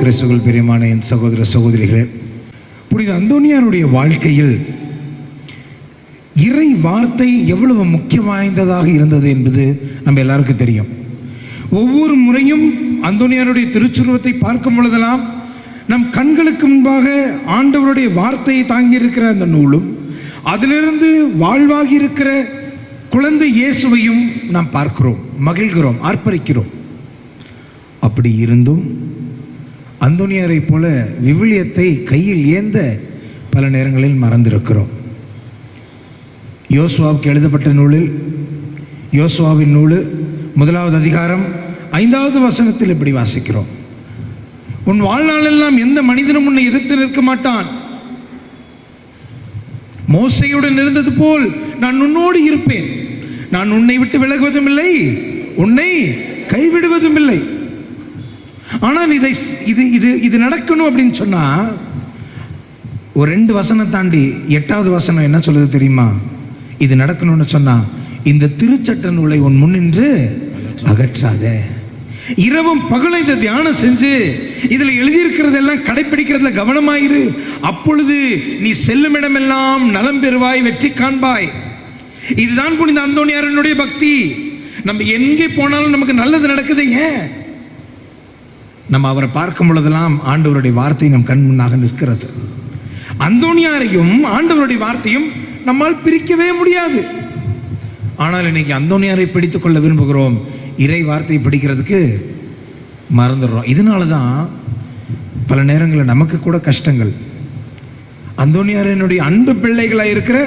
கிறிஸ்துகள் பிரியமான என் சகோதர சகோதரிகளே புனித அந்தோனியாருடைய வாழ்க்கையில் இறை வார்த்தை எவ்வளவு முக்கியம் வாய்ந்ததாக இருந்தது என்பது நம்ம எல்லாருக்கும் தெரியும். ஒவ்வொரு முறையும் அந்தோனியாருடைய திருச்சுருவத்தை பார்க்கும் பொழுதெல்லாம் நம் கண்களுக்கு முன்பாக ஆண்டவருடைய வார்த்தையை தாங்கியிருக்கிற அந்த நூலும் அதிலிருந்து வாழ்வாகி இருக்கிற குழந்தை இயேசுவையும் நாம் பார்க்கிறோம் மகிழ்கிறோம் ஆர்ப்பரிக்கிறோம் அப்படி இருந்தும் அந்தோனியாரை போல விவிலியத்தை கையில் ஏந்த பல நேரங்களில் மறந்திருக்கிறோம். யோசுவாவுக்கு எழுதப்பட்ட நூலில் யோசுவாவின் நூல் முதலாவது அதிகாரம் ஐந்தாவது வசனத்தில் இப்படி வாசிக்கிறோம். உன் வாழ்நாளெல்லாம் எந்த மனிதனும் உன்னை எதிர்த்து நிற்க மாட்டான். மோசையுடன் இருந்தது போல் நான் உன்னோடு இருப்பேன். நான் உன்னை விட்டு விலகுவதும் இல்லை உன்னை கைவிடுவதும் இல்லை. ஆனால் இதை இது இது இது நடக்கணும் அப்படின்னு சொன்னா ஒரு ரெண்டு வசனம் தாண்டி எட்டாவது வசனம் என்ன சொல்லுது தெரியுமா? இது நடக்கணும்னு சொன்னா இந்த திருச்சட்ட நூலை உன் முன்னின்று அகற்றாத. இரவும் பகலும் இதை தியானம் செஞ்சு இதுல எழுதியிருக்கிறதெல்லாம் கடைப்பிடிக்கிறதுல கவனமாயிரு. அப்பொழுது நீ செல்லும் இடமெல்லாம் நலம் பெறுவாய் வெற்றி காண்பாய். இதுதான் புனித அந்தோணியாரனுடைய பக்தி. நம்ம எங்கே போனாலும் நமக்கு நல்லது நடக்குது ஏன்? நம்ம அவரை பார்க்கும் பொழுதெல்லாம் ஆண்டவருடைய வார்த்தை நம் கண் முன்னாக நிற்கிறது. அந்தோனியாரையும் ஆண்டவருடைய வார்த்தையும் நம்மால் பிரிக்கவே முடியாது. ஆனால் இன்னைக்கு அந்தோனியாரை பிடித்துக் கொள்ள விரும்புகிறோம். இறை வார்த்தையை பிடிக்கிறதுக்கு மறந்துடுறோம். இதனால தான் பல நேரங்களில் நமக்கு கூட கஷ்டங்கள். அந்தோனியாரனுடைய அன்பு பிள்ளைகளாக இருக்கிற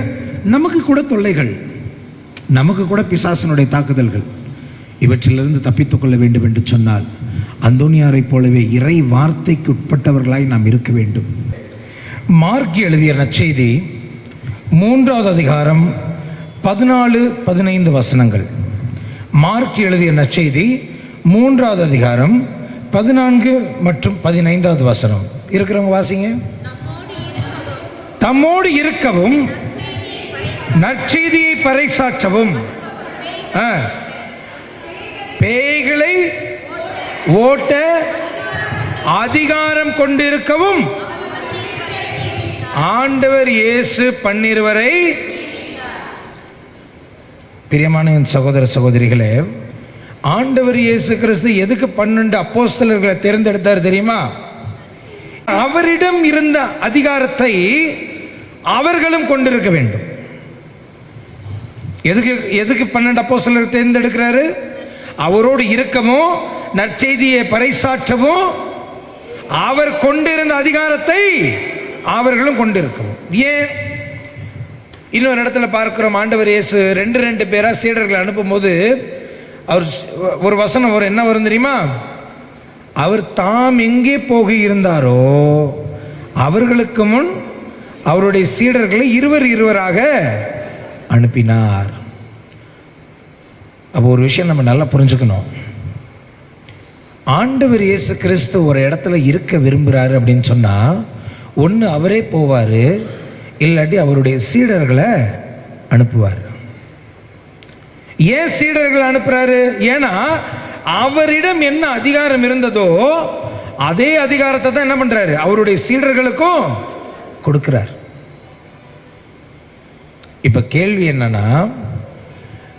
நமக்கு கூட தொல்லைகள். நமக்கு கூட பிசாசனுடைய தாக்குதல்கள். இவற்றிலிருந்து தப்பித்துக் கொள்ள வேண்டும் என்று சொன்னால் அந்தோனியாரைப் போலவே இறை வார்த்தைக்கு உட்பட்டவர்களாய் நாம் இருக்க வேண்டும். மார்க் எழுதிய நற்செய்தி மூன்றாவது அதிகாரம் பதினாலு பதினைந்து வசனங்கள். மார்க் எழுதிய நற்செய்தி மூன்றாவது அதிகாரம் பதினான்கு மற்றும் பதினைந்தாவது வசனம். இருக்கிறவங்க வாசிங்க. தம்மோடு இருக்கவும் நற்செய்தியை பறைசாற்றவும். ஆ. பேய்களை ஓட்ட அதிகாரம் கொண்டிருக்கவும் ஆண்டவர் இயேசு பன்னிருவரை பிரியமான என் சகோதர சகோதரிகளே ஆண்டவர் இயேசு கிறிஸ்து எதுக்கு பன்னெண்டு அப்போஸ்தலர்களை தேர்ந்தெடுத்தார் தெரியுமா? அவரிடம் இருந்த அதிகாரத்தை அவர்களும் கொண்டிருக்க வேண்டும். எதுக்கு எதுக்கு பன்னெண்டு அப்போஸ்தலர் தேர்ந்தெடுக்கிறாரு? அவரோடு இருக்கமோ நற்செய்தியை பறைசாற்றவும் அவர் கொண்டிருந்த அதிகாரத்தை அவர்களும் கொண்டிருக்கும் ஏன்? இன்னொரு இடத்துல பார்க்கிறோம் ஆண்டவர் இயேசு ரெண்டு ரெண்டு பேராக சீடர்களை அனுப்பும்போது அவர் ஒரு வசனம் வரும் என்ன வரும் தெரியுமா? அவர் தாம் எங்கே போக இருந்தாரோ அவர்களுக்கு முன் அவருடைய சீடர்களை இருவர் இருவராக அனுப்பினார். அப்போ ஒரு விஷயம் நம்ம நல்லா புரிஞ்சுக்கணும். ஆண்டவர் இயேசு கிறிஸ்து ஒரு இடத்துல இருக்க விரும்புகிறாரு அப்படின்னு சொன்னால் ஒன்று அவரே போவார் இல்லாட்டி அவருடைய சீடர்களை அனுப்புவார். ஏன் சீடர்களை அனுப்புறாரு? ஏன்னா அவரிடம் என்ன அதிகாரம் இருந்ததோ அதே அதிகாரத்தை தான் என்ன பண்றாரு? அவருடைய சீடர்களுக்கும் கொடுக்கிறார். இப்ப கேள்வி என்னன்னா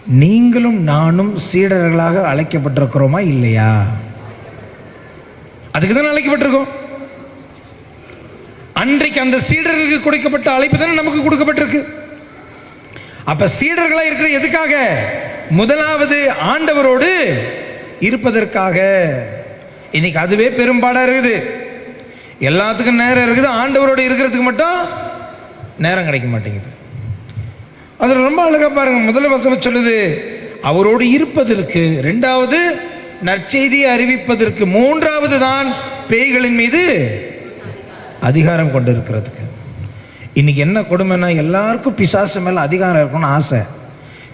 நீங்களும் நானும் சீடர்களாக அழைக்கப்பட்டிருக்கிறோமா இல்லையா? அதுக்கு தானே அழைக்கப்பட்டிருக்கோம். அன்றைக்கு அந்த சீடர்களுக்கு கொடுக்கப்பட்ட அழைப்பு தானே நமக்கு கொடுக்கப்பட்டிருக்கு. அப்ப சீடர்களா இருக்கிற எதுக்காக? முதலாவது ஆண்டவரோடு இருப்பதற்காக. இன்னைக்கு அதுவே பெரும்பாடா இருக்குது. எல்லாத்துக்கும் நேரம் இருக்குது. ஆண்டவரோடு இருக்கிறதுக்கு மட்டும் நேரம் கிடைக்க மாட்டேங்குது. அது ரொம்ப அழகா பாருங்க முதல் வசனம் சொல்லுது அவரோடு இருப்பதற்கு ரெண்டாவது நற்செய்தியை அறிவிப்பதற்கு மூன்றாவது தான் பேய்களின் மீது அதிகாரம் கொண்டு இருக்கிறதுக்கு இன்னைக்கு என்ன கொடுமைன்னா எல்லாருக்கும் பிசாசு மேல அதிகாரம் இருக்கணும்னு ஆசை.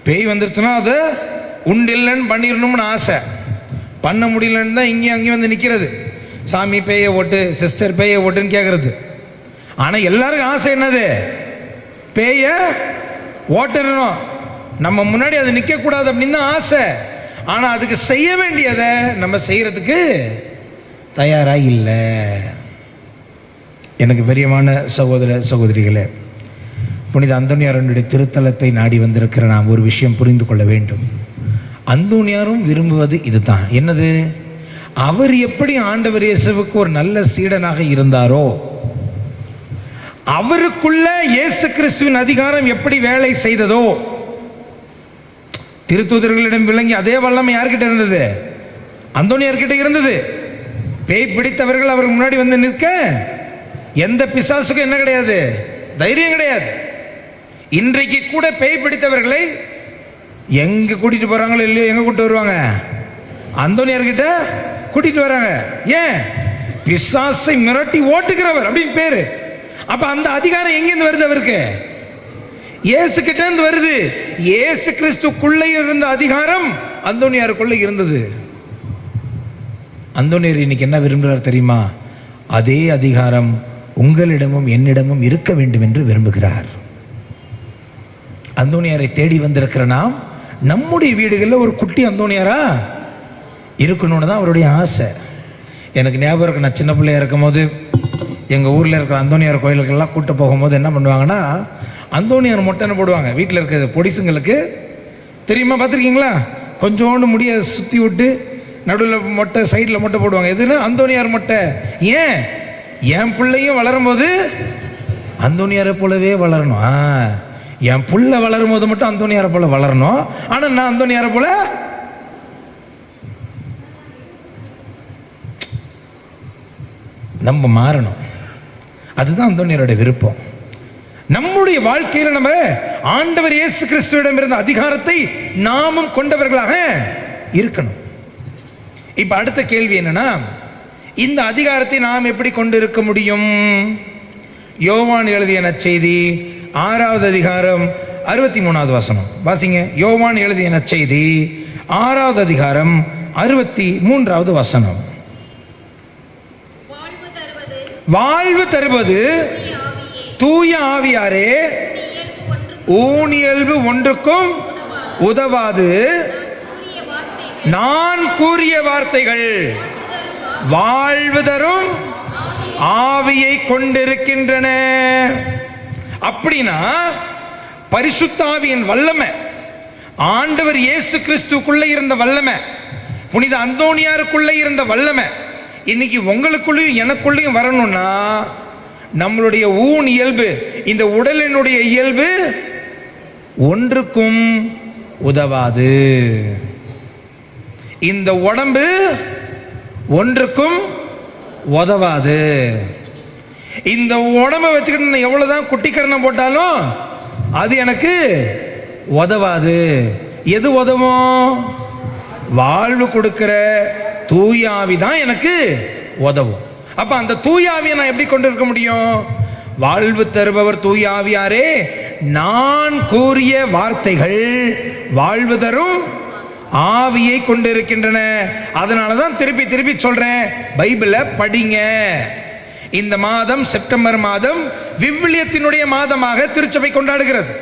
பேய் வந்துருச்சுன்னா அதை உண்டில்லைன்னு பண்ணிடணும்னு ஆசை. பண்ண முடியலன்னு தான் இங்கேயும் அங்கேயும் வந்து நிற்கிறது சாமி பேய ஓட்டு சிஸ்டர் பேயை ஓட்டுன்னு கேட்குறது ஆனால் எல்லாருக்கும் ஆசை என்னது? பேயை ஓட்டணும். நம்ம முன்னாடி அது நிற்கக்கூடாது அப்படின்னு தான் ஆசை. ஆனால் அதுக்கு செய்ய வேண்டியதை நம்ம செய்கிறதுக்கு தயாராக இல்லை. எனக்கு பெரியமான சகோதர சகோதரிகளே புனித அந்தோனியாரனுடைய திருத்தலத்தை நாடி வந்திருக்கிற நாம் ஒரு விஷயம் புரிந்து கொள்ள வேண்டும். அந்தோனியாரும் விரும்புவது இதுதான். என்னது? அவர் எப்படி ஆண்டவர் இயேசுவுக்கு ஒரு நல்ல சீடனாக இருந்தாரோ அவருக்குள்ள இயேசு கிறிஸ்துவின் அதிகாரம் எப்படி வேலை செய்ததோ திருத்தூதர்களிடம் விளங்கி அதே வல்லமை யார்கிட்ட இருந்தது? அந்தோனியார்கிட்ட இருந்தது. பேய் பிடித்தவர்கள் அவர் முன்னாடி வந்து நிற்க எந்த பிசாசுக்கும் என்ன கிடையாது? தைரியம் கிடையாது. இன்றைக்கு கூட பேய் பிடித்தவர்களை எங்க கூட்டிட்டு போறாங்களோ இல்லையோ எங்க கூட்டு வருவாங்க? அந்தோனியார்கிட்ட கூட்டிட்டு வராங்க. ஏன்? பிசாசை மிரட்டி ஓட்டுகிறவர் அப்படின்னு பேரு. அப்ப அந்த அதிகாரம் எங்கிருந்து வருது அவருக்கு? இயேசு கிட்ட இருந்து வருது. இயேசு கிறிஸ்துக்குள்ளே இருந்த அதிகாரம் அந்தோனியாருக்குள்ள இருந்தது. அந்தோனியர் இன்னைக்கு என்ன விரும்புகிறார் தெரியுமா? அதே அதிகாரம் உங்களிடமும் என்னிடமும் இருக்க வேண்டும் என்று விரும்புகிறார். அந்தோனியாரை தேடி வந்திருக்கிற நாம் நம்முடைய வீடுகளில் ஒரு குட்டி அந்தோனியாரா? இருக்கணும்னு தான் அவருடைய ஆசை. எனக்கு ஞாபகம் இருக்கு நான் சின்ன பிள்ளையா இருக்கும்போது எங்கள் ஊரில் இருக்கிற அந்தோனியார் கோயிலுக்கெல்லாம் கூட்டு போகும்போது என்ன பண்ணுவாங்கன்னா அந்தோனியார் மொட்டைன்னு போடுவாங்க. வீட்டில் இருக்கிற பொடிசுங்களுக்கு. தெரியுமா பார்த்துருக்கீங்களா? கொஞ்சோண்டு முடிய சுற்றி விட்டு நடுவில் மொட்டை சைடில் மொட்டை போடுவாங்க. எதுன்னு? அந்தோனியார் மொட்டை. ஏன்? என் பிள்ளையும் வளரும்போது அந்தோனியாரை போலவே வளரணும். ஆ, என் புள்ள வளரும் போது மட்டும் அந்தோனியாரை போல வளரணும். ஆனால் நான் அந்தோனியாரை போல நம்ம மாறணும். அதுதான் அந்தோனியரோட விருப்பம். நம்முடைய வாழ்க்கையில நம்ம ஆண்டவர் இயேசு கிறிஸ்துவிடம் இருந்த அதிகாரத்தை நாமும் கொண்டவர்களாக இருக்கணும். இப்ப அடுத்த கேள்வி என்னன்னா இந்த அதிகாரத்தை நாம் எப்படி கொண்டு இருக்க முடியும்? யோவான் எழுதிய நற்செய்தி ஆறாவது அதிகாரம் அறுபத்தி மூணாவது வசனம். வாசிங்க. யோவான் எழுதிய நற்செய்தி ஆறாவது அதிகாரம் அறுபத்தி மூன்றாவது வசனம். வாழ்வு தருவது வாழ்வு தருவது தூய தூய ஆவியே ஆவியாரே இயல்பு ஊனியல்பு ஒன்றுக்கும் உதவாது. நான் கூறிய வார்த்தைகள் வாழ்வு தரும் ஆவியை கொண்டிருக்கின்றன. அப்படின்னா பரிசுத்தாவியின் வல்லமை ஆண்டவர் இயேசு கிறிஸ்துக்குள்ள இருந்த வல்லமை புனித அந்தோனியாருக்குள்ள இருந்த வல்லமை இன்னைக்கு உங்களுக்குள்ளேயும் எனக்குள்ளேயும் வரணும்னா நம்மளுடைய ஊன் இயல்பு இந்த உடலினுடைய இயல்பு ஒன்றுக்கும் உதவாது. இந்த உடம்பு ஒன்றுக்கும் உதவாது. இந்த உடம்பை வச்சுக்கிட்டு நான் எவ்வளவுதான் குட்டிக்கரணம் போட்டாலும் அது எனக்கு உதவாது. எது உதவும்? வாழ்வு கொடுக்கிற தூயாவி தான் எனக்கு உதவும். அப்ப அந்த தூயாவியை நான் எப்படி கொண்டு இருக்க முடியும்? வாழ்வு தருபவர் தூயாவியாரே நான் கூறிய வார்த்தைகள் வாழ்வு தரும் ஆவியை கொண்டிருக்கின்றன. அதனால தான் திருப்பி திருப்பி சொல்றேன் பைபிளை படிங்க. இந்த மாதம் செப்டம்பர் மாதம் விவிலியத்தினுடைய மாதமாக திருச்சபை கொண்டாடுகிறது.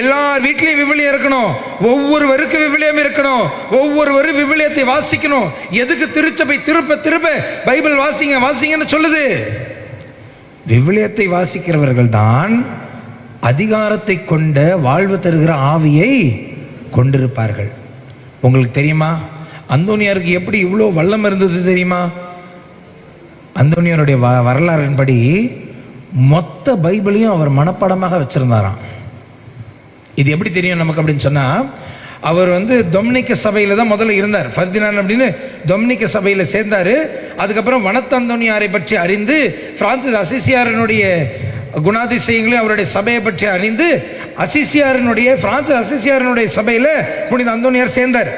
எல்லார் வீட்லயும் விவிலியம் இருக்கணும். ஒவ்வொருவருக்கும் விவிலியம் இருக்கணும். ஒவ்வொருவரும் விவிலியத்தை வாசிக்கணும். எதுக்கு திருச்சபை திருப்ப திருப்ப? பைபிள் வாசிங்க வாசிங்கன்னு சொல்லுது. விவிலியத்தை வாசிக்கிறவர்கள் தான் அதிகாரத்தை கொண்ட வாழ்வு தருகிற ஆவியை கொண்டிருப்பார்கள். உங்களுக்கு தெரியுமா? அந்தோனியாருக்கு எப்படி இவ்வளோ வல்லம் இருந்தது தெரியுமா? அந்தோனியாருடைய வ வரலாறின்படி மொத்த பைபிளையும் அவர் மனப்பாடமாக வச்சிருந்தாராம். இது எப்படி தெரியும் நமக்கு அப்படின்னு சொன்னால் அவர் வந்து தொம்னிக்க சபையில் தான் முதல்ல இருந்தார். ஃபர்தினான் அப்படின்னு தொம்னிக்க சபையில் சேர்ந்தார். அதுக்கப்புறம் வனத்தந்தோனியாரை பற்றி அறிந்து பிரான்சிஸ் அசிசியாரனுடைய குணாதிசயங்களையும் அவருடைய சபையை பற்றி அறிந்து அசிசியாரனுடைய பிரான்சிஸ் அசிசியாரனுடைய சபையில் புனித அந்தோனியார் சேர்ந்தார்.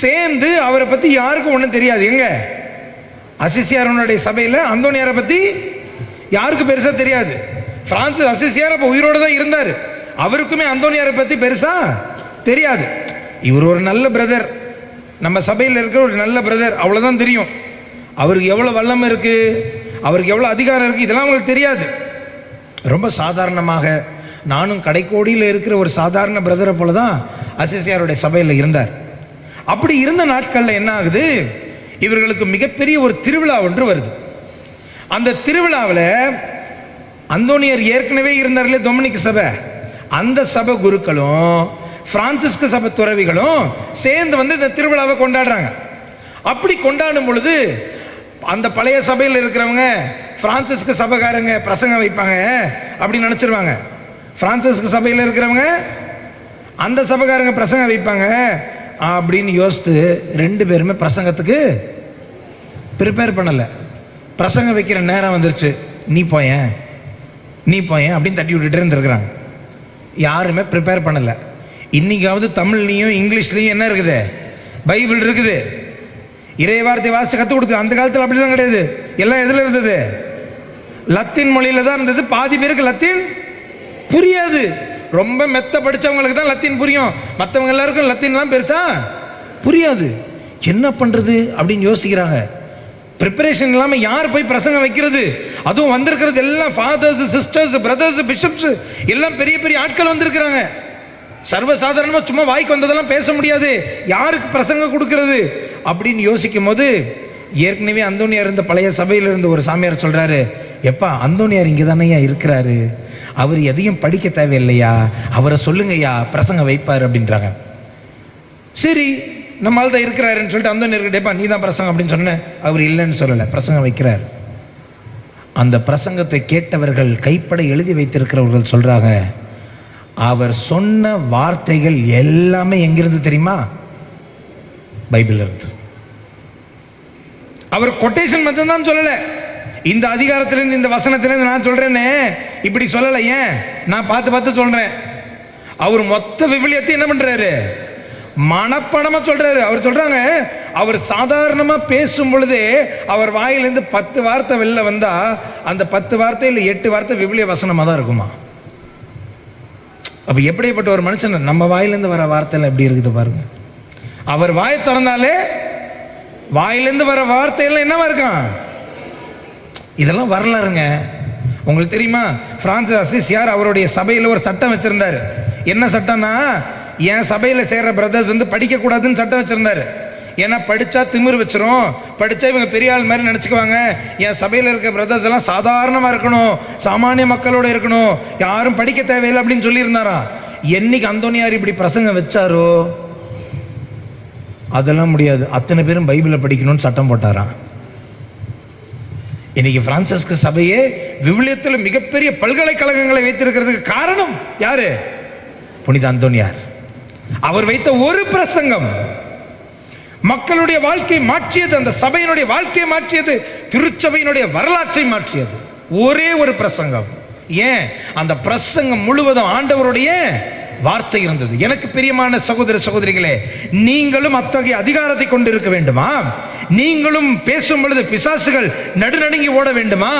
சேர்ந்து அவரை பற்றி யாருக்கும் ஒன்றும் தெரியாது. எங்க? அசிசியாரனுடைய சபையில் அந்தோனியாரை பற்றி யாருக்கு பெருசாக தெரியாது. பிரான்சிஸ் அசிசியார் அப்போ உயிரோடு தான் இருந்தார். அவருக்குமே அந்தோனியாரை பற்றி பெருசா தெரியாது. இவர் ஒரு நல்ல பிரதர் நம்ம சபையில் இருக்கிற ஒரு நல்ல பிரதர் அவ்வளோதான் தெரியும். அவருக்கு எவ்வளோ வல்லம் இருக்கு? அவருக்கு எவ்வளோ அதிகாரம் இருக்கு? இதெல்லாம் அவங்களுக்கு தெரியாது. ரொம்ப சாதாரணமாக நானும் கடைக்கோடியில் இருக்கிற ஒரு சாதாரண பிரதரை போல தான் அசிசியாருடைய சபையில் இருந்தார். அப்படி இருந்த நாட்களில் என்ன ஆகுது? இவர்களுக்கு மிகப்பெரிய ஒரு திருவிழா ஒன்று வருது. அந்த திருவிழாவில் அந்தோனியர் ஏற்கனவே இருந்தார்களே டொமினிக் சபை. அந்த சபை குருக்களும் பிரான்சிஸ்க சபை துறவிகளும் சேர்ந்து வந்து இந்த திருவிழாவை கொண்டாடுறாங்க. அப்படி கொண்டாடும் பொழுது அந்த பழைய சபையில் இருக்கிறவங்க பிரான்சிஸ்க சபைக்காரங்க பிரசங்கம் வைப்பாங்க அப்படின்னு நினச்சிருவாங்க. பிரான்சிஸ்க சபையில் இருக்கிறவங்க அந்த சபைக்காரங்க பிரசங்கம் வைப்பாங்க அப்படின்னு யோசித்து ரெண்டு பேருமே பிரசங்கத்துக்கு ப்ரிப்பேர் பண்ணலை. பிரசங்கம் வைக்கிற நேரம் வந்துருச்சு. நீ போயேன் நீ போயேன் அப்படின்னு தட்டி விட்டுட்டு இருந்திருக்கிறாங்க. யாருமே ப்ரிப்பேர் பண்ணலை. இன்றைக்காவது தமிழ்லையும் இங்கிலீஷ்லையும் என்ன இருக்குது? பைபிள் இருக்குது. இறை வார்த்தை வாசிச்சு கற்றுக் கொடுத்து அந்த காலத்தில் அப்படிலாம் கிடையாது. எல்லாம் எதில் இருந்தது? லத்தீன் மொழியில் தான் இருந்தது. பாதி பேருக்கு லத்தீன் புரியாது. ரொம்ப மெத்த படிச்சவங்களுக்கு தான் லத்தீன் புரியும். மற்றவங்க எல்லாருக்கும் லத்தீன்லாம் பெருசா புரியாது. என்ன பண்ணுறது அப்படின்னு யோசிக்கிறாங்க. ப்ரிப்பரேஷன் இல்லாமல் யார் போய் பிரசங்கம் வைக்கிறது? அதுவும் வந்திருக்கிறது எல்லாம் ஃபாதர்ஸ் சிஸ்டர்ஸ் பிரதர்ஸ் பிஷப்ஸ் எல்லாம் பெரிய பெரிய ஆட்கள் வந்திருக்கிறாங்க. சர்வசாதாரணமாக சும்மா வாய்க்கு வந்ததெல்லாம் பேச முடியாது. யாருக்கு பிரசங்கம் கொடுக்கறது? அப்படின்னு யோசிக்கும் போது ஏற்கனவே அந்தோனியார் இருந்த பழைய சபையில் இருந்த ஒரு சாமியார் சொல்கிறாரு எப்பா அந்தோனியார் இங்கே தானேயா இருக்கிறாரு? அவர் எதையும் படிக்க தேவையில்லையா? அவரை சொல்லுங்கய்யா பிரசங்கம் வைப்பார் அப்படின்றாங்க. சரி நம்மால் தான் இருக்கிறாருன்னு சொல்லிட்டு அந்த இருக்கட்டேப்பா நீ தான் பிரசங்கம் அப்படின்னு சொன்னேன் அவர் இல்லைன்னு சொல்லலை பிரசங்கம் வைக்கிறார். அந்த பிரசங்கத்தை கேட்டவர்கள் கைப்பட எழுதி வைத்திருக்கிறவர்கள் சொல்கிறாங்க அவர் சொன்ன வார்த்தைகள் எல்லாமே எங்கிருந்து தெரியுமா? பைபிள் இருந்து. அவர் கொட்டேஷன் மட்டும்தான் சொல்லலை இந்த அதிகாரத்திலிருந்து இந்த வசனத்திலிருந்து நான் சொல்றேனே இப்படி சொல்லலை ஏன்? நான் பார்த்து பார்த்து சொல்றேன். அவர் மொத்த விவிலியத்தை என்ன பண்றாரு? மனப்படமா சொல்றாரு. அவர் சொல்றாங்க அவர் சாதாரணமா பேசும் பொழுதே அவர் வாயிலிருந்து பத்து வார்த்தை வெளில வந்தா அந்த பத்து வார்த்தை இல்லை எட்டு வார்த்தை விபுலிய வசனமா தான் இருக்குமா? அப்ப எப்படிப்பட்ட ஒரு மனுஷன்? நம்ம வாயிலிருந்து வர வார்த்தையில எப்படி இருக்குது பாருங்க. அவர் வாய் திறந்தாலே வாயிலிருந்து வர வார்த்தையெல்லாம் என்னவா இருக்கான்? இதெல்லாம் வரலாறுங்க. உங்களுக்கு தெரியுமா? பிரான்சிஸ் யார் அவருடைய சபையில் ஒரு சட்டம் வச்சிருந்தாரு. என்ன சட்டம்னா என் சபையில் சேர்ற பிரதர்ஸ் வந்து படிக்கக்கூடாதுன்னு சட்டம் வச்சிருந்தாரு. ஏன்னா படிச்சா திமிர் வச்சிரும். படிச்சா இவங்க பெரிய ஆள் மாதிரி நினச்சிக்குவாங்க. என் சபையில் இருக்க பிரதர்ஸ் எல்லாம் சாதாரணமாக இருக்கணும். சாமானிய மக்களோட இருக்கணும். யாரும் படிக்க தேவையில்லை அப்படின்னு சொல்லியிருந்தாராம் என்னைக்கு அந்தோனியார் இப்படி பிரசங்கம் வச்சாரோ? அதெல்லாம் முடியாது. அத்தனை பேரும் பைபிளை படிக்கணும்னு சட்டம் போட்டாராம் இன்னைக்கு பிரான்சிஸ்கு சபையே விவிலியத்தில் மிகப்பெரிய பல்கலைக்கழகங்களை வைத்திருக்கிறதுக்கு காரணம் யாரு? புனித அந்தோனியார். அவர் வைத்த ஒரு பிரசங்கம் மக்களுடைய வாழ்க்கை மாற்றியது அந்த சபையினுடைய வாழ்க்கையை மாற்றியது திருச்சபையினுடைய வரலாற்றை மாற்றியது. ஒரே ஒரு பிரசங்கம். ஏன்? அந்த பிரசங்கம் முழுவதும் ஆண்டவருடைய வார்த்தை இருந்தது. எனக்கு பிரியமான சகோதர சகோதரிகளே நீங்களும் அத்தகைய அதிகாரத்தை கொண்டிருக்க வேண்டுமா? நீங்களும் பேசும் பொழுது பிசாசுகள் நடுநடுங்கி ஓட வேண்டுமா?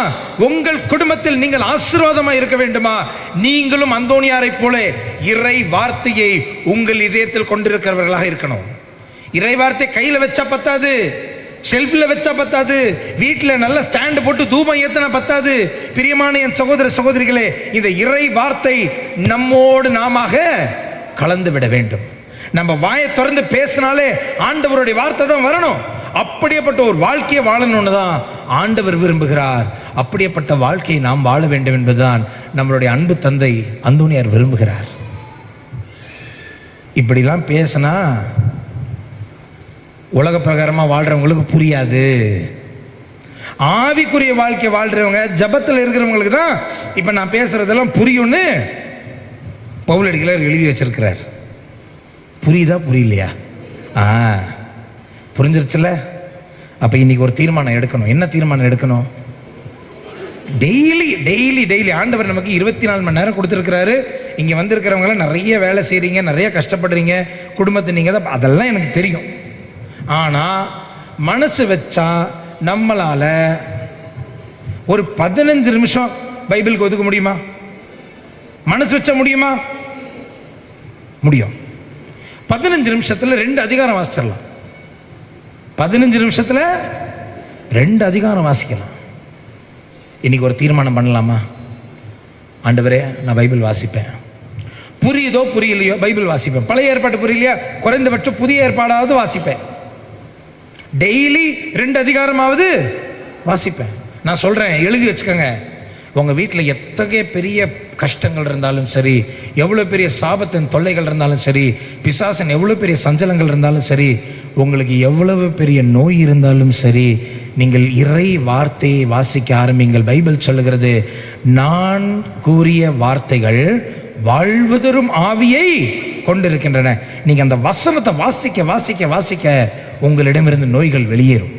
உங்கள் குடும்பத்தில் நீங்கள் ஆசீர்வாதமா இருக்க வேண்டுமா? நீங்களும் அந்தோனியாரை போல இறை வார்த்தையை உங்கள் இதயத்தில் கொண்டிருக்கிறவர்களாக இருக்கணும். இறை வார்த்தை கையில வச்சா பத்தாது ஷெல்ஃபில் வச்சா பத்தாது வீட்டில் நல்ல ஸ்டாண்டு போட்டு தூபம் ஏத்தினா பத்தாது. பிரியமான என் சகோதர சகோதரிகளே இந்த இறை வார்த்தை நம்மோடு நாமாக கலந்து விட வேண்டும். நம்ம வாயை திறந்து பேசினாலே ஆண்டவருடைய வார்த்தை தான் வரணும். அப்படியேப்பட்ட ஒரு வாழ்க்கையை வாழணும்னு தான் ஆண்டவர் விரும்புகிறார். அப்படியேப்பட்ட வாழ்க்கையை நாம் வாழ வேண்டும் என்பதுதான் நம்மளுடைய அன்பு தந்தை அந்தோனியார் விரும்புகிறார். இப்படிலாம் பேசினா உலக பிரகாரமாக வாழ்கிறவங்களுக்கு புரியாது. ஆவிக்குரிய வாழ்க்கை வாழ்கிறவங்க ஜபத்தில் இருக்கிறவங்களுக்கு தான் இப்போ நான் பேசுகிறதெல்லாம் புரியும்னு பவுலடிகளார் எழுதி வச்சிருக்கிறார். புரியுதா புரியலையா? ஆ. புரிஞ்சிருச்சுல அப்ப இன்னைக்கு ஒரு தீர்மானம் எடுக்கணும். என்ன தீர்மானம் எடுக்கணும்? Daily daily daily. ஆண்டவர் நமக்கு இருபத்தி நாலு மணி நேரம் கொடுத்துருக்கிறாரு. இங்க வந்திருக்கிறவங்களாம் நிறைய வேலை செய்றீங்க நிறைய கஷ்டப்படுறீங்க. குடும்பத்தை நீங்க தான் அதெல்லாம் எனக்கு தெரியும். ஆனா மனசு வச்சா நம்மளால ஒரு பதினஞ்சு நிமிஷம் பைபிளுக்கு ஒதுக்க முடியுமா? மனசு வச்சா முடியுமா? முடியும். பதினஞ்சு நிமிஷத்துல ரெண்டு அதிகாரம் வாசிச்சிடலாம். பதினஞ்சு நிமிஷத்தில் ரெண்டு அதிகாரம் வாசிக்கலாம் இன்னைக்கு ஒரு தீர்மானம் பண்ணலாமா? ஆண்டவரே நான் பைபிள் வாசிப்பேன். புரியுதோ புரியலையோ பைபிள் வாசிப்பேன். பழைய ஏற்பாட்டு புரியலையா? குறைந்தபட்சம் புதிய ஏற்பாடாவது வாசிப்பேன். டெய்லி ரெண்டு அதிகாரமாவது வாசிப்பேன். நான் சொல்கிறேன் எழுதி வச்சுக்கோங்க. உங்க வீட்டில் எத்தகைய பெரிய கஷ்டங்கள் இருந்தாலும் சரி எவ்வளோ பெரிய சாபத்தின் தொல்லைகள் இருந்தாலும் சரி பிசாசன் எவ்வளோ பெரிய சஞ்சலங்கள் இருந்தாலும் சரி உங்களுக்கு எவ்வளவு பெரிய நோய் இருந்தாலும் சரி நீங்கள் இறை வார்த்தையை வாசிக்க ஆரம்பிங்கள். பைபிள் சொல்லுகிறது நான் கூறிய வார்த்தைகள் வாழ்வதரும் ஆவியை கொண்டிருக்கின்றன. நீங்க அந்த வசனத்தை வாசிக்க வாசிக்க வாசிக்க உங்களிடமிருந்து நோய்கள் வெளியேறும்.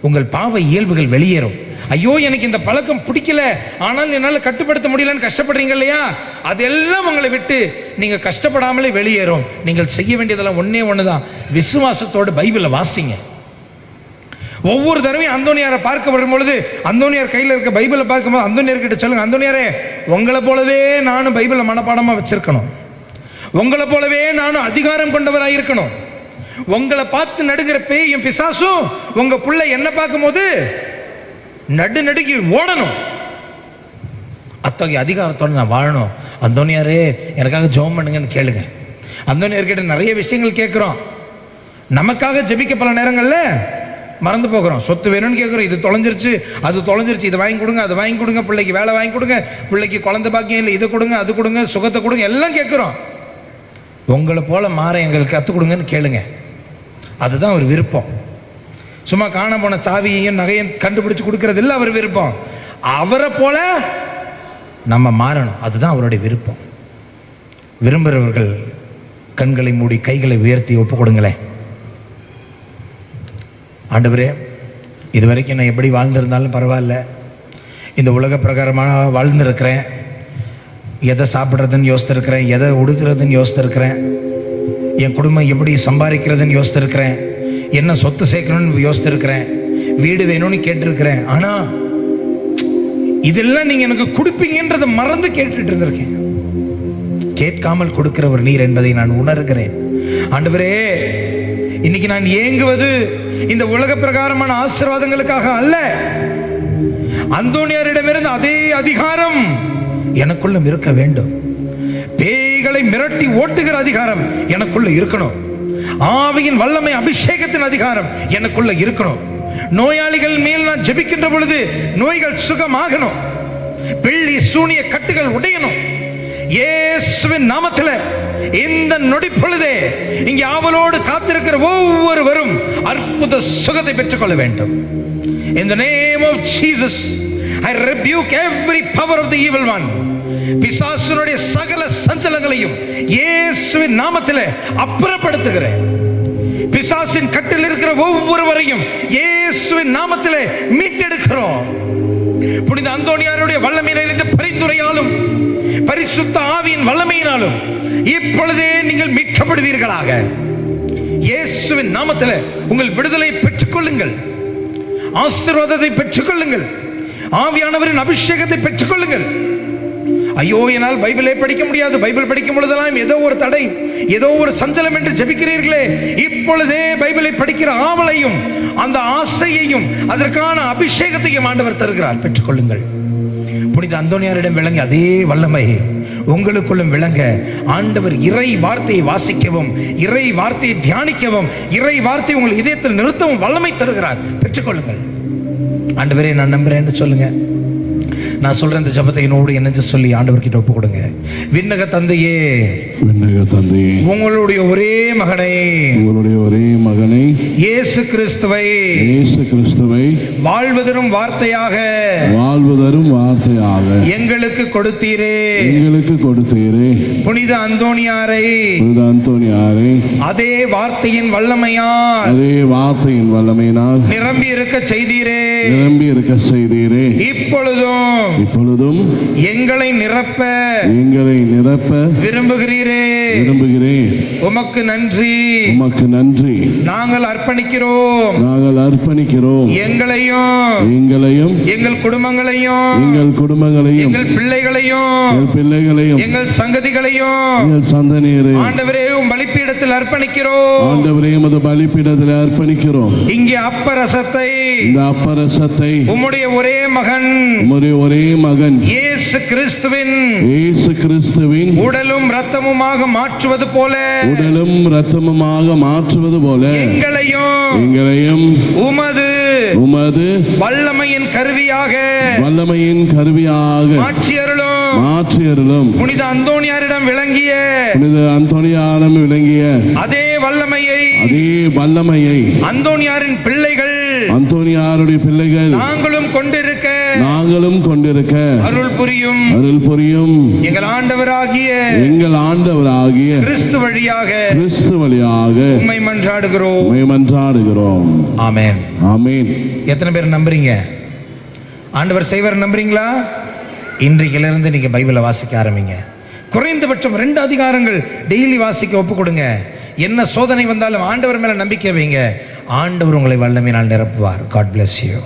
உங்கள் பாவ இயல்புகள் வெளியேறும். ஐயோ எனக்கு இந்த பழக்கம் பிடிக்கல. ஆனால் என்னால் கட்டுப்படுத்த முடியலன்னு கஷ்டப்படுறீங்க இல்லையா? அதெல்லாம் உங்களை விட்டு நீங்கள் கஷ்டப்படாமலே வெளியேறும். நீங்கள் செய்ய வேண்டியதெல்லாம் ஒன்றே ஒன்று தான் விசுவாசத்தோடு பைபிளை வாசிங்க. ஒவ்வொரு தடவையும் அந்தோனியாரை பார்க்க வரும்பொழுது அந்தோனியார் கையில் இருக்க பைபிளை பார்க்கும்போது அந்தோனியார் கிட்ட சொல்லுங்க அந்தோனியாரே உங்களை போலவே நானும் பைபிளை மனப்பாடமாக வச்சிருக்கணும். உங்களை போலவே நானும் அதிகாரம் கொண்டவராக இருக்கணும். உங்களை பார்த்து நடுங்கிற பேயும் பிசாசும் உங்க புள்ள என்ன பார்க்கும்போது நடு நடுங்கி ஓடணும். அத்தகைய அதிகாரத்தோட நான் வாழணும். அந்தோனியாரே எனக்காக ஜெபம் பண்ணுங்கன்னு கேளுங்க. அந்தோனியார்கிட்ட நிறைய விஷயங்கள் கேட்குறோம். நமக்காக ஜெபிக்க பல நேரங்களில் மறந்து போகிறோம். சொத்து வேணும்னு கேட்குறோம். இது தொலைஞ்சிருச்சு அது தொலைஞ்சிருச்சு. இது வாங்கி கொடுங்க அது வாங்கி கொடுங்க. பிள்ளைக்கு வேலை வாங்கி கொடுங்க. பிள்ளைக்கு குழந்தை பாக்கியம் இல்லை இது கொடுங்க அது கொடுங்க சுகத்தை கொடுங்க எல்லாம் கேட்குறோம். உங்களை போல மாற எங்களுக்கு கற்றுக் கொடுங்கன்னு கேளுங்க. அதுதான் ஒரு விருப்பம். சும்மா காண போன சாவியையும் நகையும் கண்டுபிடிச்சு கொடுக்கறது இல்லை அவர் விருப்பம். அவரை போல நம்ம மாறணும். அதுதான் அவருடைய விருப்பம். விரும்புகிறவர்கள் கண்களை மூடி கைகளை உயர்த்தி ஒப்பு கொடுங்களேன். ஆண்டவரே இது வரைக்கும் நான் எப்படி வாழ்ந்திருந்தாலும் பரவாயில்ல. இந்த உலக பிரகாரமாக வாழ்ந்திருக்கிறேன். எதை சாப்பிட்றதுன்னு யோசித்திருக்கிறேன் எதை உடுத்துறதுன்னு யோசித்திருக்கிறேன். என் குடும்பம் எப்படி சம்பாதிக்கிறதுன்னு யோசித்திருக்கிறேன். என்ன சொத்து சேர்க்கணும்னு யோசித்திருக்கிறேன். வீடு வேணும்னு கேட்டிருக்கிறேன். ஆனா இதெல்லாம் நீங்க எனக்கு கொடுப்பீங்கன்றதை மறந்து கேட்டுட்டு இருந்திருக்கேன். கேட்காமல் கொடுக்கிறவர் நீர் என்பதை நான் உணர்கிறேன். ஆண்டவரே இன்னைக்கு நான் ஏங்குவது இந்த உலக பிரகாரமான ஆசீர்வாதங்களுக்காக அல்ல. அந்தோனியாரிடமிருந்து அதே அதிகாரம் எனக்குள்ள இருக்க வேண்டும். பேய்களை மிரட்டி ஓட்டுகிற அதிகாரம் எனக்குள்ள இருக்கணும். ஆவியின் வல்லமை அபிஷேகத்தின் அதிகாரம் எனக்குள்ள இருக்கணும். நோயாளிகள் மேல் நான் ஜெபிக்கின்ற பொழுது நோய்கள் சுகமாகணும். வெள்ளி சூனிய கட்டுகள் உடையணும். இயேசுவின் நாமத்தில் இந்த நொடி பொழுதே இங்கே ஆவலோடு காத்திருக்கிற ஒவ்வொருவரும் அற்புத சுகத்தை பெற்றுக்கொள்ள வேண்டும். இந்த name of Jesus I rebuke every power of the evil one பிசாசுனுடைய சகல சஞ்சலங்களையும் இயேசுவின் நாமத்தில் அப்புறப்படுத்துகிறேன். பிசாசின் கட்டில் இருக்கிற ஒவ்வொருவரையும் இயேசுவின் நாமத்தில் மீட்டெடுக்கிறோம். புனித அந்தோனியாருடைய வல்லமையிலிருந்து பரிந்துரையாலும் பரிசுத்த ஆவியின் வல்லமையினாலும் இப்பொழுதே நீங்கள் மீட்கப்படுவீர்களாக. இயேசுவின் நாமத்தில் உங்கள் விடுதலை பெற்றுக்கொள்ளுங்கள். ஆசீர்வாதத்தை பெற்றுக்கொள்ளுங்கள். ஆவியானவரின் அபிஷேகத்தை பெற்றுக்கொள்ளுங்கள். ஐயோ என்னால் பைபிளே படிக்க முடியாது. பைபிள் படிக்கும் பொழுதெல்லாம் ஏதோ ஒரு தடை ஏதோ ஒரு சஞ்சலம் என்று ஜெபிக்கிறீர்களே. இப்பொழுதே பைபிளை படிக்கிற ஆவலையும் அந்த ஆசையையும் அதற்கான அபிஷேகத்தையும் ஆண்டவர் தருகிறார். பெற்றுக்கொள்ளுங்கள். புனித அந்தோனியாரிடம் விளங்க அதே வல்லமை. உங்களுக்குள்ளும் விளங்க ஆண்டவர் இறை வார்த்தையை வாசிக்கவும் இறை வார்த்தையை தியானிக்கவும் இறை வார்த்தை உங்கள் இதயத்தில் நிறுத்தவும் வல்லமை தருகிறார். பெற்றுக்கொள்ளுங்கள். ஆண்டவரே நான் நம்புறேன்னு சொல்லுங்க. நான் சொல்ற இந்த ஜபத்தை என்னோடு என்னஞ்சு சொல்லி ஆண்டவர்கிட்ட ஒப்பு கொடுங்க விண்ணக தந்தையே விண்ணக தந்தையே உங்களுடைய ஒரே மகனை. உங்களுடைய ஒரே மகனை இயேசு கிறிஸ்துவை. இயேசு கிறிஸ்துவை வாழ்வதரும் வார்த்தையாக. வாழ்வதரும் வார்த்தையாக. எங்களுக்கு கொடுத்தீரே. எங்களுக்கு கொடுத்தீரே. புனித அந்தோணியாரை. புனித அந்தோனியாரை அதே வார்த்தையின் வல்லமையால் அதே வார்த்தையின் வல்லமையினால் நிரம்பி இருக்க செய்தீரே. நிரம்பி இருக்க செய்தீரே. இப்பொழுதும் இப்பொழுதும் எங்களை நிரப்ப எங்களை நிரப்ப விரும்புகிறீரே. விரும்புகிறேன். உமக்கு நன்றி. உமக்கு நன்றி. நாங்கள் அர்ப்பணிக்கிறோம். நாங்கள் அர்ப்பணிக்கிறோம். எங்களையும் எங்களையும் எங்கள் குடும்பங்களையும் எங்கள் குடும்பங்களையும் எங்கள் பிள்ளைகளையும் எங்கள் பிள்ளைகளையும் எங்கள் சங்கதிகளையும் எங்கள் சந்ததியரை. ஆண்டவரே உம் பலிப்பீடத்தில் அர்ப்பணிக்கிறோம். ஆண்டவரே எமது பலிப்பீடத்தில் அர்ப்பணிக்கிறோம். இங்கே அப்பரசத்தை இந்த அப்பரசத்தை உம்முடைய ஒரே மகன் உம்முடைய ஒரே மகன் இயேசு கிறிஸ்துவின் இயேசு கிறிஸ்துவின் உடலும் இரத்தமுமாக மாற்றுவது போல உடலும் மாற்றுவது போல எங்களையும் எங்களையும் உமது உமது வல்லமையின் கருவியாக வல்லமையின் கருவியாக மாற்றி அருளும் புனித அந்தோணியாரிடம் விளங்கிய புனித அந்தோனியாரம் விளங்கிய அதே வல்லமையை அதே வல்லமையை அந்தோணியாரின் பிள்ளைகள் அந்தோனியாருடைய பிள்ளைகள் நாங்களும் கொண்டிருக்க நாங்களும் கொண்டிருக்க அருள் புரியும் அருள் புரியும் எங்கள் ஆண்டவராகிய எங்கள் ஆண்டவராகிய கிறிஸ்து வழியாக கிறிஸ்து வழியாக உம்மை மன்றாடுகிறோம். உம்மை மன்றாடுகிறோம். ஆமென். ஆமென். எத்தனை பேர் நம்புறீங்க? ஆண்டவர் செய்வர் நம்புறீங்களா? இன்றைக்கிலிருந்து நீங்க பைபிளை வாசிக்க ஆரம்பிங்க. குறைந்தபட்சம் ரெண்டு அதிகாரங்கள் டெய்லி வாசிக்க ஒப்பு கொடுங்க. என்ன சோதனை வந்தாலும் ஆண்டவர் மேல நம்பிக்கை வைங்க. ஆண்டவர் உங்களை வல்லமையினால் நிரப்புவார். God bless you.